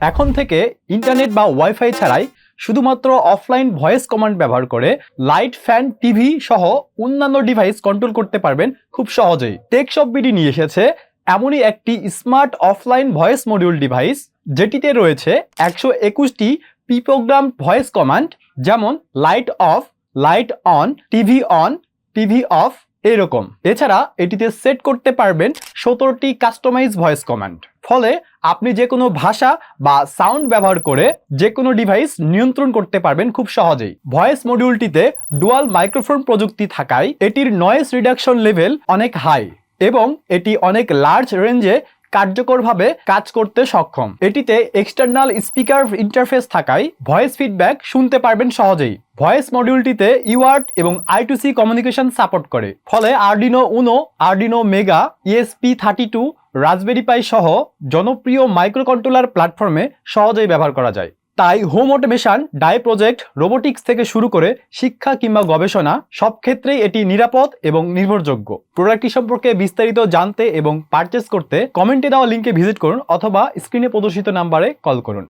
এখন থেকে ইন্টারনেট বা ওয়াইফাই ছাড়াই শুধুমাত্র অফলাইন ভয়েস কমান্ড ব্যবহার করে লাইট ফ্যান টিভি সহ অন্যান্য ডিভাইস কন্ট্রোল করতে পারবেন খুব সহজেই। টেকশপ বিডি নিয়ে এসেছে এমনই একটি smart offline voice module device যেটিতে রয়েছে একশো একুশটি পিপোগ্রাম ভয়েস কমান্ড যেমন light off light on TV on TV off এরকম। এছাড়া এটিতে সেট করতে পারবেন সতেরোটি কাস্টমাইজ ভয়েস কমান্ড ফলে আপনি যে কোনো ভাষা বা সাউন্ড ব্যবহার করে যে কোনো ডিভাইস নিয়ন্ত্রণ করতে পারবেন খুব সহজেই। ভয়েস মডিউলটিতে ডুয়াল মাইক্রোফোন প্রযুক্তি থাকায় এটির নয়েস রিডাকশন লেভেল অনেক হাই এবং এটি অনেক লার্জ রেঞ্জে কার্যকরভাবে কাজ করতে সক্ষম। এটিতে এক্সটার্নাল স্পিকার ইন্টারফেস থাকায় ভয়েস ফিডব্যাক শুনতে পারবেন সহজেই। ভয়েস মডিউলটিতে ইউআর্ট এবং I two C communication support করে। ফলে Arduino Uno Arduino Mega ESP thirty two Raspberry Pi সহ জনপ্রিয় মাইক্রো কন্ট্রোলার প্ল্যাটফর্মে সহজেই ব্যবহার করা যায়। তাই home automation, DIY project, robotics থেকে শুরু করে শিক্ষা কিংবা গবেষণা, সব ক্ষেত্রেই এটি নিরাপদ এবং নির্ভরযোগ্য। প্রোডাক্টটি সম্পর্কে বিস্তারিত জানতে এবং পারচেস করতে কমেন্টে দেওয়া লিঙ্কে ভিজিট করুন অথবা স্ক্রিনে প্রদর্শিত নাম্বারে কল করুন।